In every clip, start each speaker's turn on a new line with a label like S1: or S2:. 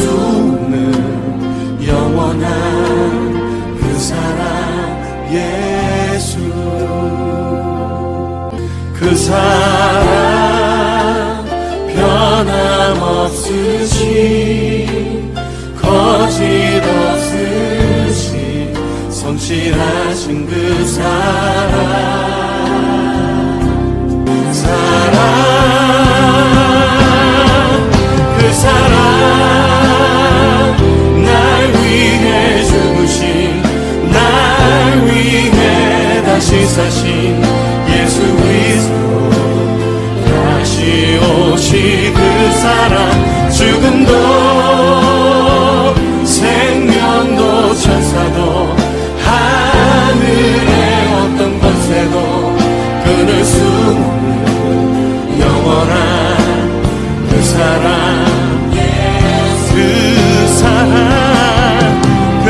S1: 수 없는 영원한 그 사랑 예수. 그 사랑 변함없으신 거짓 없으신 성실하신 그 사랑. 사랑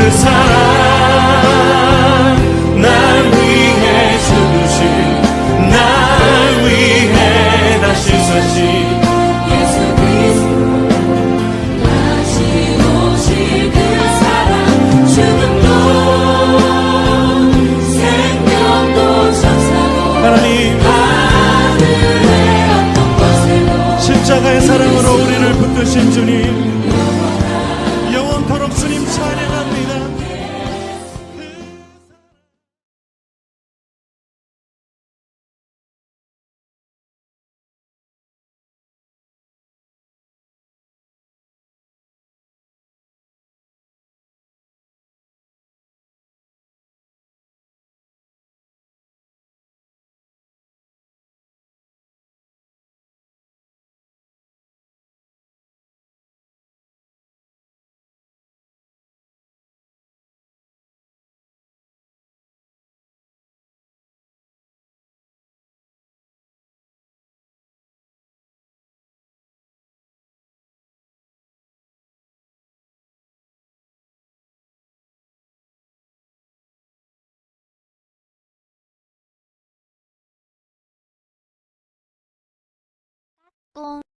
S1: 그 사랑 날 위해 죽으신 날 위해 다시 사신 예수 그리스도. 다시
S2: 오실 그
S1: 십자가의 사랑으로 우리를 붙드신 주님
S3: コ